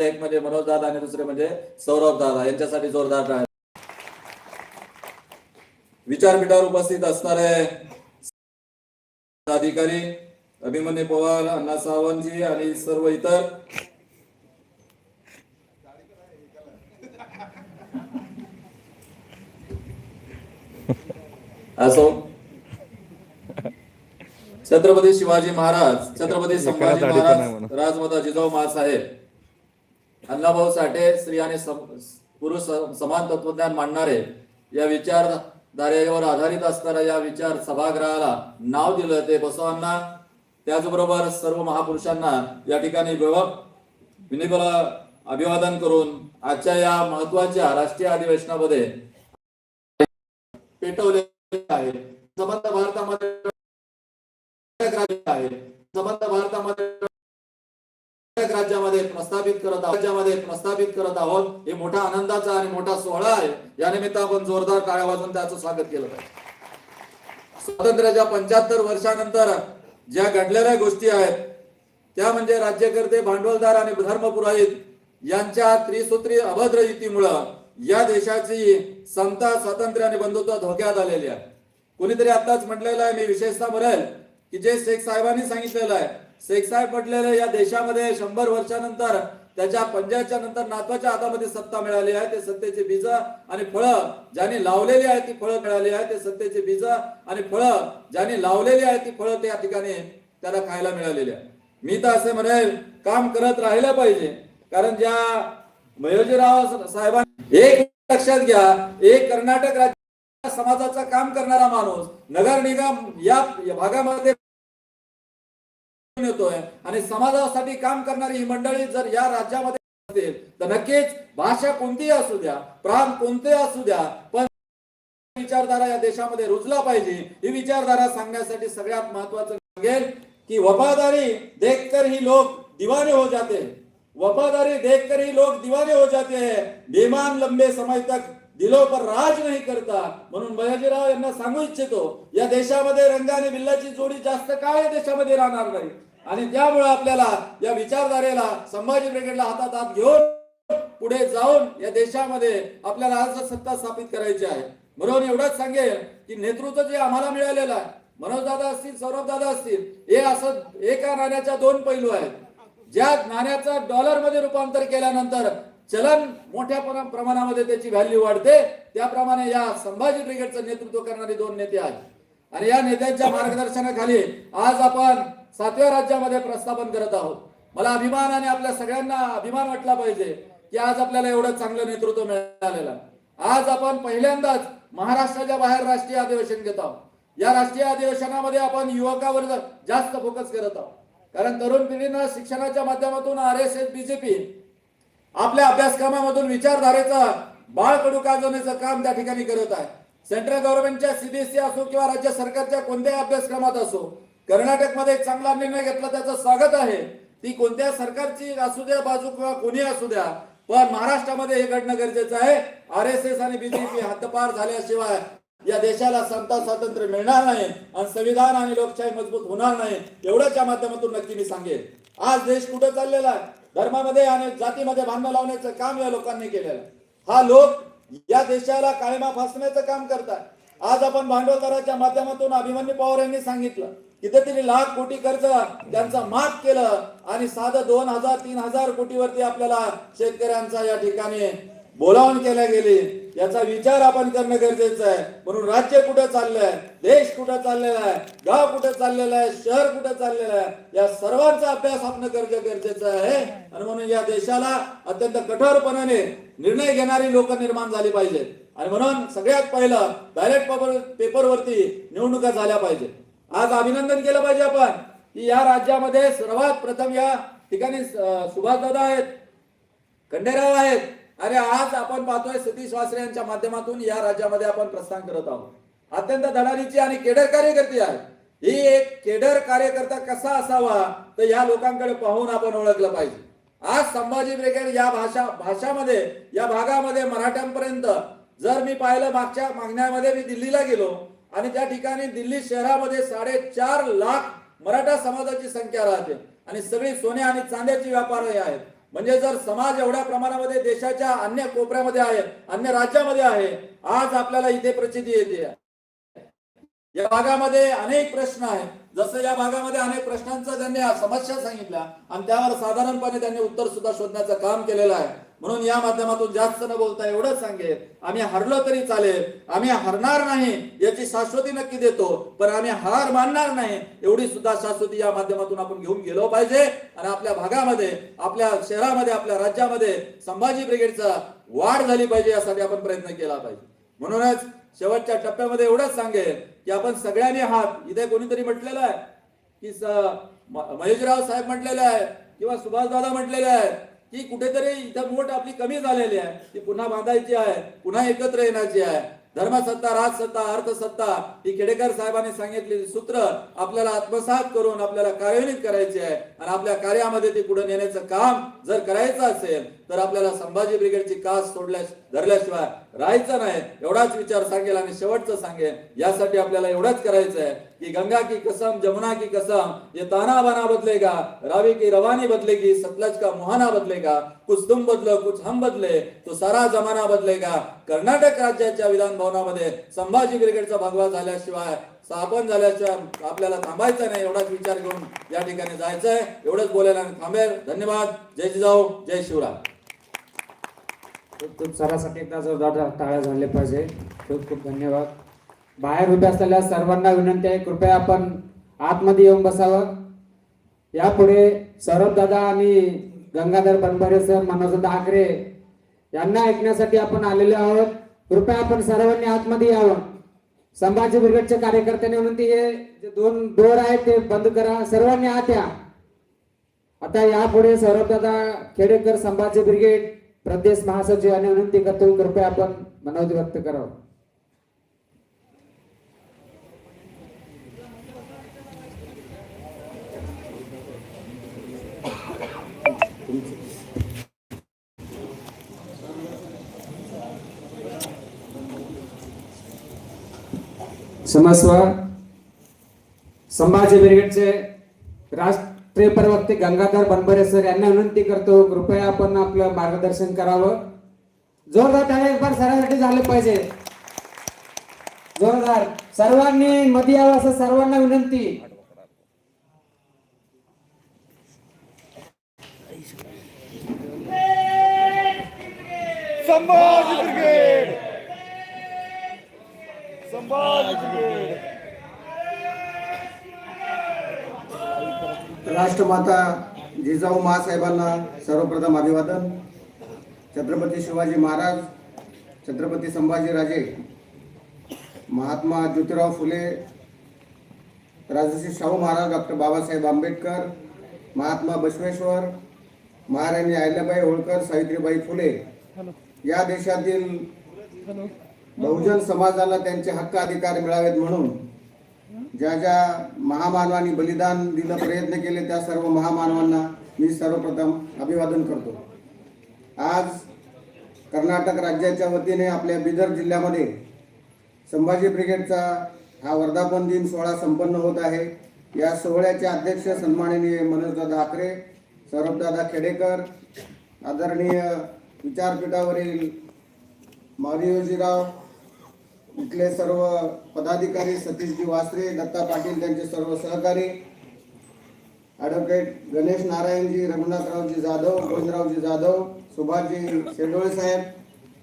एक म्हणजे मनोज दादा आणि दुसरे म्हणजे सौरभ दादा यांच्यासाठी जोरदार. विचारपीठावर उपस्थित असणारे अधिकारी अभिमन्यू पवार अण्णा सावंतजी आणि सर्व इतर असो छत्रपती शिवाजी महाराज छत्रपती संभाजी महाराज. राजमाता जिजाऊ महासाहेब अण्णाभाऊ साठे स्त्री आणि पुरुष समान तत्वज्ञान मांडणारे या विचारधारेवर आधारित असणाऱ्या या विचार सभागृहाला नाव दिलं ते बसवांना त्याचबरोबर सर्व महापुरुषांना या ठिकाणी अभिवादन करून आजच्या या महत्त्वाच्या राष्ट्रीय अधिवेशनामध्ये पेटवले आहे संबंध भारतामध्ये आहे संबंध भारतामध्ये प्रस्थापित करत आहोत. त्याच्यामध्ये प्रस्थापित करत आहोत. हे मोठा आनंदाचा आणि मोठा सोहळा आहे. या निमित्त आपण जोरदार काळ्या वाजून त्याचं स्वागत केलं पाहिजे. स्वातंत्र्याच्या पंच्याहत्तर वर्षानंतर ज्या घडलेल्या गोष्टी आहेत त्या म्हणजे राज्यकर्ते भांडवलदार आणि धर्मपुरोहित यांच्या त्रिसूत्री अभद्र युतीमुळं या देशाची समता स्वातंत्र्य आणि बंधुत्व धोक्यात आलेली आहे. कुणीतरी आताच म्हटलेलं आहे मी विशेषतः म्हणेल की जे शेख साहेबांनी सांगितलेलं आहे शेख साहेब म्हटलेलं या देशामध्ये शंभर वर्षानंतर त्याच्या पंजाच्या नंतर नातवाच्या हातामध्ये सत्ता मिळाली आहे ते सत्तेचे बीज आणि फळं ज्यांनी लावलेली आहे ती फळं मिळाली आहे ते सत्तेचे बीज आणि फळं ज्यांनी लावलेली आहे ती फळं त्या ठिकाणी त्याला खायला मिळालेली आहे मी तर असे म्हणेल काम करत राहिलं पाहिजे. कारण ज्या मयोजीराव साहेबांनी एक लक्षात घ्या एक कर्नाटक राज्य समाजाचं काम करणारा माणूस नगर निगम या भागामध्ये येतोय. आणि समाजासाठी काम करणारी ही मंडळी जर या राज्यामध्ये असतील तर नक्कीच भाषा कोणतीही असू द्या प्रांत कोणते असू द्या पण विचारधारा या देशामध्ये रुजला पाहिजे ही विचारधारा सांगण्यासाठी सगळ्यात महत्वाचं सांगेल की वफादारी देखकर ही लोक दिवाने हो जाते. हैं वफादारी देखकर ही लोग दीवाने हो जाते. हैं बेमान लंबे समय तक दिलो पर राज नाही करता. म्हणून बयाजीराव यांना सांगू इच्छितो या देशामध्ये रंगाने बिल्लाची जोडी जास्त काळ या देशामध्ये राहणार नाही. आणि त्यामुळे आपल्याला या विचारधारेला संभाजी ब्रिगेडला हातात हात घेऊन पुढे जाऊन या देशामध्ये आपल्याला आज सत्ता स्थापित करायची आहे. म्हणून एवढंच सांगेल की नेतृत्व जे आम्हाला मिळालेलं आहे मनोज दादा असतील सौरभ दादा असतील हे असं एका नाण्याच्या दोन पैलू आहेत. ज्या नाण्याचा डॉलरमध्ये रूपांतर केल्यानंतर चलन मोठ्या प्रमाणामध्ये त्याची व्हॅल्यू वाढते. त्याप्रमाणे या संभाजी ब्रिगेडचं नेतृत्व करणारे दोन नेते आहेत. आणि या नेत्यांच्या मार्गदर्शनाखाली आज आपण सातव्या राज्यामध्ये प्रस्थापन करत आहोत. मला अभिमान आणि आपल्या सगळ्यांना अभिमान वाटला पाहिजे की आज आपल्याला एवढं चांगलं नेतृत्व मिळालेलं. आज आपण पहिल्यांदाच महाराष्ट्राच्या बाहेर राष्ट्रीय अधिवेशन घेत आहोत. या राष्ट्रीय अधिवेशनामध्ये आपण युवकावर जास्त फोकस करत आहोत. कारण तरुण पिढीनं शिक्षणाच्या माध्यमातून आर एस एस बीजेपी आपल्या अभ्यासक्रमामधून विचारधारेचा बाळकडू काजवण्याचं काम त्या ठिकाणी करत आहे. सेंट्रल गव्हर्नमेंटच्या सीबीएसई असो किंवा राज्य सरकारच्या कोणत्याही अभ्यासक्रमात असो कर्नाटकमध्ये एक चांगला निर्णय घेतला त्याचं स्वागत आहे. ती कोणत्या सरकारची असू द्या बाजू किंवा कोणी असू द्या पण महाराष्ट्रामध्ये हे घडणं गरजेचं आहे. आर एस एस आणि बीजेपी हद्दपार झाल्याशिवाय या देशाला समता स्वातंत्र्य मिळणार नाही आणि संविधान आणि लोकशाही मजबूत होणार नाही एवढ्याच्या माध्यमातून नक्की मी सांगेन. आज देश कुठे चाललेला आहे? धर्मामध्ये आणि जातीमध्ये भांडण लावण्याचं काम या लोकांनी केलेलं आहे. हा लोक या देशाला काळीमा फासण्याचं काम करतात. आज आपण भांडवलदाराच्या माध्यमातून अभिमन्यू पवार यांनी सांगितलं कितीतरी लाख कोटी कर्ज त्यांचा माफ केलं आणि साधं दोन हजार तीन हजार कोटीवरती आपल्याला शेतकऱ्यांचा या ठिकाणी बोलावून केल्या गेली. याचा विचार आपण करणं गरजेचं आहे. म्हणून राज्य कुठं चाललंय देश कुठं चाललेला आहे गाव कुठं चाललेलं आहे शहर कुठं चाललेलं आहे या सर्वांचा अभ्यास आपण करणं गरजेचं आहे. आणि म्हणून या देशाला अत्यंत कठोरपणाने निर्णय घेणारी लोक निर्माण झाली पाहिजे आणि म्हणून सगळ्यात पहिलं बॅलेट पेपर पेपरवरती निवडणुका झाल्या पाहिजे आज अभिनंदन केलं पाहिजे आपण की या राज्यामध्ये सर्वात प्रथम या ठिकाणी सुभाषदादा आहेत खंडेराव आहेत. अरे आज आपण पाहतोय सतीश वासरे यांच्या माध्यमातून या राज्यामध्ये आपण प्रस्थान करत आहोत. अत्यंत धडाडीची आणि केडर कार्यकर्ते आहे ही एक केडर कार्यकर्ता कसा असावा तर या लोकांकडे पाहून आपण ओळखलं पाहिजे. आज संभाजी ब्रिगेड या भाषा भाषामध्ये या भागामध्ये मराठ्यांपर्यंत जर मी पाहिलं मागच्या मागण्यामध्ये मी दिल्लीला गेलो आणि त्या ठिकाणी दिल्ली शहरामध्ये साडेचार लाख मराठा समाजाची संख्या राहते. आणि सगळी सोने आणि चांद्याची हे आहेत. म्हणजे जर समाज एवढ्या प्रमाणामध्ये देशाच्या अन्य कोपऱ्यामध्ये आहे अन्य राज्यामध्ये आहे आज आपल्याला इथे प्रचिती येते. या भागामध्ये अनेक प्रश्न आहेत. जसं या भागामध्ये अनेक प्रश्नांचा त्यांनी समस्या सांगितल्या आणि त्यावर साधारणपणे त्यांनी उत्तर सुद्धा शोधण्याचं काम केलेलं आहे. म्हणून या माध्यमातून जास्त न बोलता एवढंच सांगेल आम्ही हरलो तरी चालेल आम्ही हरणार नाही याची शाश्वती नक्की देतो पण आम्ही हार मानणार नाही एवढी सुद्धा शाश्वती या माध्यमातून आपण घेऊन गेलो पाहिजे. आणि आपल्या भागामध्ये आपल्या शहरामध्ये आपल्या राज्यामध्ये संभाजी ब्रिगेडचा वाढ झाली पाहिजे यासाठी आपण प्रयत्न केला पाहिजे. म्हणूनच शेवटच्या टप्प्यामध्ये एवढंच सांगेल की आपण सगळ्यांनी हात इथे कोणीतरी म्हटलेलं आहे की महेशराव साहेब म्हटलेलं आहे किंवा सुभाषदादा म्हटलेले आहे की कुठेतरी इथं मोठ आपली कमी झालेली आहे. ती पुन्हा बांधायची आहे पुन्हा एकत्र येण्याची आहे. धर्मसत्ता राजसत्ता अर्थसत्ता ही खेडेकर साहेबांनी सांगितलेली सूत्र आपल्याला आत्मसात करून आपल्याला कार्यान्वित करायची आहे. आणि आपल्या कार्यामध्ये ती पुढे नेण्याचं काम जर करायचं असेल तर आपल्याला संभाजी ब्रिगेडची कास सोडल्या धरल्याशिवाय राहायचं नाही. एवढाच विचार सांगेल आणि शेवटचं सांगेल. यासाठी आपल्याला एवढंच करायचं आहे. की गंगा की कसम जमुना की कसम ये ताना बना बदलेगा रावी की रवानी बदलेगी सतलज का मुहाना बदलेगा कुछ तुम बदलो कुछ हम बदले तो सारा जमाना बदलेगा। कर्नाटक राज्याच्या विधान भवनामध्ये संभाजी ब्रिगेडचा भगवा झाल्याशिवाय स्थापन झाल्याशिवाय आपल्याला थांबायचं नाही एवढाच विचार घेऊन या ठिकाणी जायचंय. एवढंच बोलायला थांबेल. धन्यवाद. जय जिजाऊ जय शिवराय. खूप खूप सरासाठी एकदा जोरदार टाळ्या झाले पाहिजे. खूप खूप धन्यवाद. बाहेर उभे असलेल्या सर्वांना विनंती आहे. कृपया आपण आतमध्ये येऊन बसावं. यापुढे सौरभ दादा आणि गंगाधर बनबरे सर मनोज आकरे यांना ऐकण्यासाठी आपण आलेले आहोत. कृपया आपण सर्वांनी आतमध्ये यावं. संभाजी ब्रिगेडच्या कार्यकर्त्यांनी विनंती हे जे दोन डोर आहेत ते बंद करा. सर्वांनी आत या. आता यापुढे सौरभदादा खेडेकर संभाजी ब्रिगेड प्रदेश महासचिवांनी विनंती करतो. कृपया आपण मनोज व्यक्त करावं. क्षमस्व संभाजी ब्रिगेडचे राष्ट्रीय प्रवक्ते गंगाधर बनबरे सर यांना विनंती करतो कृपया आपण आपलं मार्गदर्शन करावं. जोरदार टाळ्या एक बार सरासाठी झालं पाहिजे. जोरदार. सर्वांनी मध्ये यावं असं सर्वांना विनंती. संभाजी ब्रिगेड! राष्ट्रमाता जिजाऊ महासाहेबांना सर्वप्रथम अभिवादन. छत्रपती शिवाजी महाराज छत्रपती संभाजीराजे महात्मा ज्योतिराव फुले राजश्री शाहू महाराज डॉक्टर बाबासाहेब आंबेडकर महात्मा बसवेश्वर महाराणी अहिल्याबाई होळकर सावित्रीबाई फुले. या देशातील बहुजन समाजाला त्यांचे हक्क अधिकार मिळावेत म्हणून ज्या ज्या महामानवांनी बलिदान दिलं प्रयत्न केले त्या सर्व महामानवांना मी सर्वप्रथम अभिवादन करतो. आज कर्नाटक राज्याच्या वतीने आपल्या बिदर जिल्ह्यामध्ये संभाजी ब्रिगेडचा हा वर्धापन दिन सोहळा संपन्न होत आहे. या सोहळ्याचे अध्यक्ष सन्माननीय मनोजदादा आकरे सौरभदादा खेडेकर आदरणीय विचारपीठावरील मारियोजीराव इथले सर्व पदाधिकारी सतीशजी वासरे दत्ता पाटील त्यांचे सर्व सहकारी ॲडव्होकेट गणेश नारायणजी रघुनाथरावजी जाधव गोविंदरावजी जाधव सुभाषजी शेडोळे साहेब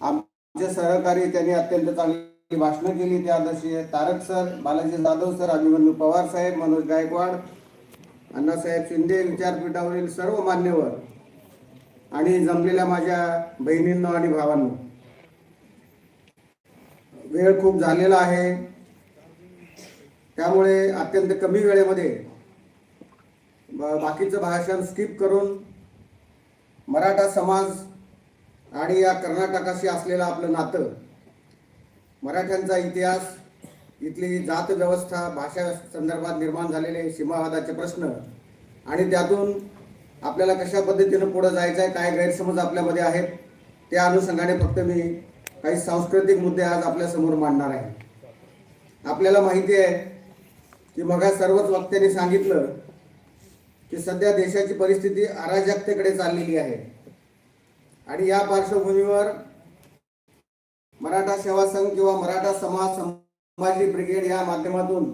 आमचे सहकारी त्यांनी अत्यंत चांगली भाषणं केली त्यादर्शी तारक सर बालाजी जाधव सर अभिमन्यू पवार साहेब मनोज गायकवाड अण्णासाहेब शिंदे विचारपीठावरील सर्व मान्यवर आणि जमलेल्या माझ्या बहिणींनो आणि भावांनो. वेळ खूप झालेला आहे. त्यामुळे अत्यंत कमी वेळेमध्ये ब- बाकीचं भाषण स्किप करून मराठा समाज आणि या कर्नाटकाशी असलेलं आपलं नातं मराठ्यांचा इतिहास इथली जात व्यवस्था भाषा संदर्भात निर्माण झालेले सीमावादाचे प्रश्न आणि त्यातून आपल्याला कशा पद्धतीनं पुढं जायचं आहे काय गैरसमज आपल्यामध्ये आहेत त्या अनुषंगाने फक्त मी काही सांस्कृतिक मुद्दे आज आपल्यासमोर मांडणार आहे. आपल्याला माहिती आहे की मग सर्वच वक्त्यांनी सांगितलं की सध्या देशाची परिस्थिती अराजकतेकडे चाललेली आहे. आणि या पार्श्वभूमीवर मराठा सेवा संघ किंवा मराठा समाज संभाजी ब्रिगेड या माध्यमातून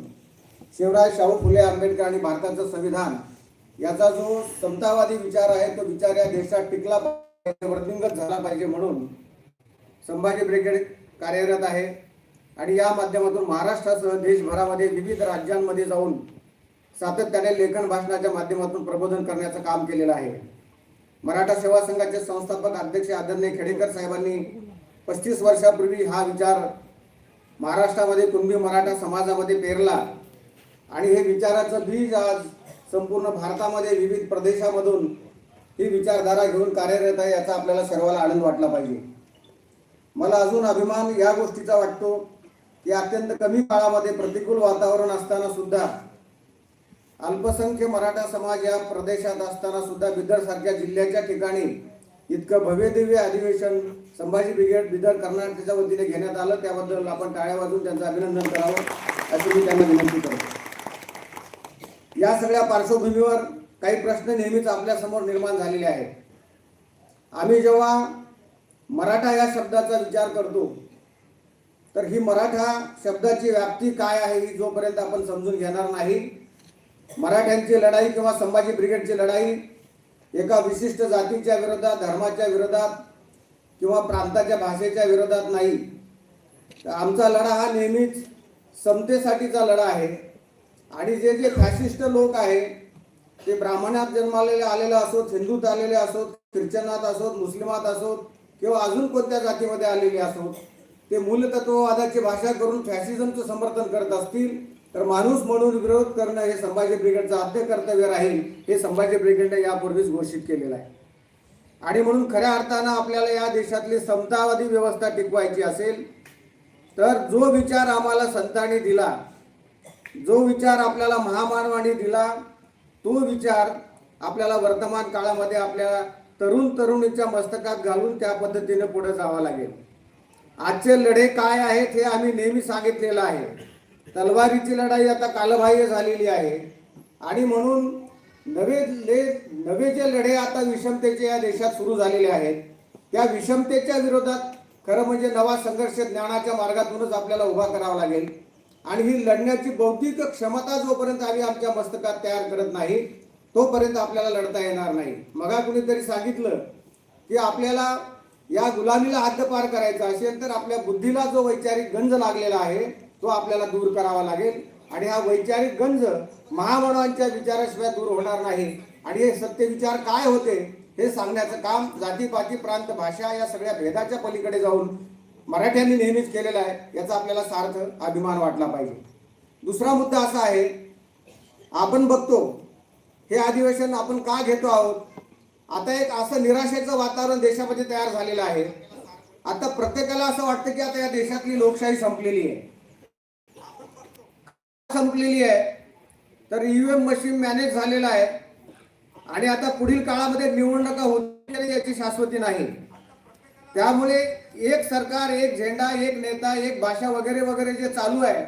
शिवराज शाहू फुले आंबेडकर आणि भारताचं संविधान याचा जो समतावादी विचार आहे तो विचार या देशात टिकला पाहिजे वृद्धिंगत झाला पाहिजे म्हणून संभाजी ब्रिगेड कार्यरत आहे. आणि या माध्यमातून महाराष्ट्रासह देशभरामध्ये विविध राज्यांमध्ये जाऊन सातत्याने लेखन भाषणाच्या माध्यमातून प्रबोधन करण्याचं काम केलेलं आहे. मराठा सेवा संघाचे संस्थापक अध्यक्ष आदरणीय खेडेकर साहेबांनी पस्तीस वर्षापूर्वी हा विचार महाराष्ट्रामध्ये कुणबी मराठा समाजामध्ये पेरला. आणि हे विचाराचं बीज आज संपूर्ण भारतामध्ये विविध प्रदेशामधून ही विचारधारा घेऊन कार्यरत आहे याचा आपल्याला सर्वांना आनंद वाटला पाहिजे. मला अजून अभिमान या गोष्टीचा वाटतो की अत्यंत कमी काळामध्ये प्रतिकूल वातावरण असताना सुद्धा अल्पसंख्य मराठा समाज या प्रदेशात असताना सुद्धा बिदर सारख्या जिल्ह्याच्या ठिकाणी इतकं भव्यदिव्य अधिवेशन संभाजी ब्रिगेड बिदर कर्नाटकच्या वतीने घेण्यात आलं. त्याबद्दल आपण टाळ्या वाजून त्यांचं अभिनंदन करावं अशी मी त्यांना विनंती करतो. या सगळ्या पार्श्वभूमीवर काही प्रश्न नेहमीच आपल्यासमोर निर्माण झालेले आहेत. आम्ही जेव्हा मराठा या शब्दाचा विचार करतो. तर ही मराठा शब्दाची व्याप्ती काय आहे ही जोपर्यंत आपण समजून घेणार नाही मराठ्यांची लढाई किंवा संभाजी ब्रिगेडची लढाई एका विशिष्ट जातीच्या विरोधात धर्माच्या विरोधात किंवा प्रांताच्या भाषेच्या विरोधात नाही. तर आमचा लढा हा नेहमीच समतेसाठीचा लढा आहे. आणि जे जे फॅशिस्ट लोक आहे ते ब्राह्मणात जन्मालेले आलेले असोत हिंदूत आलेले असोत ख्रिश्चनात असोत मुस्लिमात असोत किंवा अजून कोणत्या जातीमध्ये आलेली असो ते मूलतत्ववादाची भाषा करून फॅसिझमचं समर्थन करत असतील तर माणूस म्हणून विरोध करणं हे संभाजी ब्रिगेडचं आद्य कर्तव्य राहील हे संभाजी ब्रिगेडने यापूर्वीच घोषित केलेलं आहे. आणि म्हणून खऱ्या अर्थानं आपल्याला या देशातली समतावादी व्यवस्था टिकवायची असेल तर जो विचार आम्हाला संतांनी दिला जो विचार आपल्याला महामानवाने दिला तो विचार आपल्याला वर्तमान काळामध्ये आपल्या तरुण तरुणीच्या मस्तकात घालून त्या पद्धतीने पुढे जावं लागेल. आजचे लढे काय आहेत हे आम्ही नेहमी सांगितलेलं आहे. तलवारीची लढाई आता कालबाह्य झालेली आहे. आणि म्हणून नवे ले नवे जे लढे आता विषमतेचे या देशात सुरू झालेले आहेत त्या विषमतेच्या विरोधात खरं म्हणजे नवा संघर्ष ज्ञानाच्या मार्गातूनच आपल्याला उभा करावा लागेल. आणि ही लढण्याची बौद्धिक क्षमता जोपर्यंत आम्ही आमच्या मस्तकात तयार करत नाही तोपर्यंत आपल्याला लढता येणार नाही. मगा कुणीतरी सांगितलं की आपल्याला या गुलामीला हद्दपार करायचा असेल तर आपल्या बुद्धीला जो वैचारिक गंज लागलेला आहे तो आपल्याला दूर करावा लागेल. आणि हा वैचारिक गंज महामानवांच्या विचाराशिवाय दूर होणार नाही. आणि हे सत्य विचार काय होते हे सांगण्याचं काम जातीपाती प्रांत भाषा या सगळ्या भेदाच्या पलीकडे जाऊन मराठ्यांनी नेहमीच केलेलं आहे. याचा आपल्याला सार्थ अभिमान वाटला पाहिजे. दुसरा मुद्दा असा आहे आपण बघतो हे अधिवेशन आपण का घेतो आहोत? आता एक असं निराशेचं वातावरण देशामध्ये तयार झालेलं आहे. आता प्रत्येकाला असं वाटतं की आता या देशातली लोकशाही संपलेली आहे. संपलेली आहे? तर ईव्हीएम मशीन मॅनेज झालेलं आहे. आणि आता पुढील काळामध्ये निवडणुका होतील याची शाश्वती नाही. त्यामुळे एक सरकार एक झेंडा एक नेता एक भाषा वगैरे वगैरे जे चालू आहे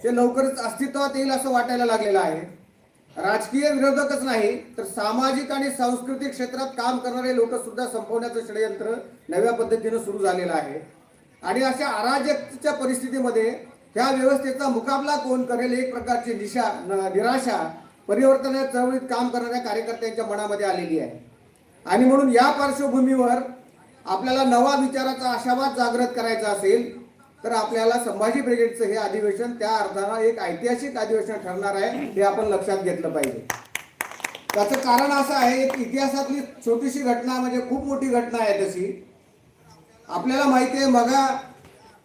ते लवकरच अस्तित्वात येईल असं वाटायला लागलेलं आहे. राजकीय विरोधकच नाही तर सामाजिक आणि सांस्कृतिक क्षेत्रात काम करणारे लोक सुद्धा संपवण्याचं षडयंत्र नव्या पद्धतीनं सुरू झालेलं आहे. आणि अशा अराजकच्या परिस्थितीमध्ये ह्या व्यवस्थेचा मुकाबला कोण करेल एक प्रकारची दिशा न- निराशा परिवर्तन चळवळीत काम करणाऱ्या कार्यकर्त्यांच्या मनामध्ये आलेली आहे. आणि म्हणून या पार्श्वभूमीवर आपल्याला नवा विचाराचा आशावाद जागृत करायचा असेल तर आपल्याला संभाजी ब्रिगेडचं हे अधिवेशन त्या अर्थानं एक ऐतिहासिक अधिवेशन ठरणार आहे हे आपण लक्षात घेतलं पाहिजे. त्याचं कारण असं आहे एक इतिहासातली छोटीशी घटना म्हणजे खूप मोठी घटना आहे तशी. आपल्याला माहिती आहे मगा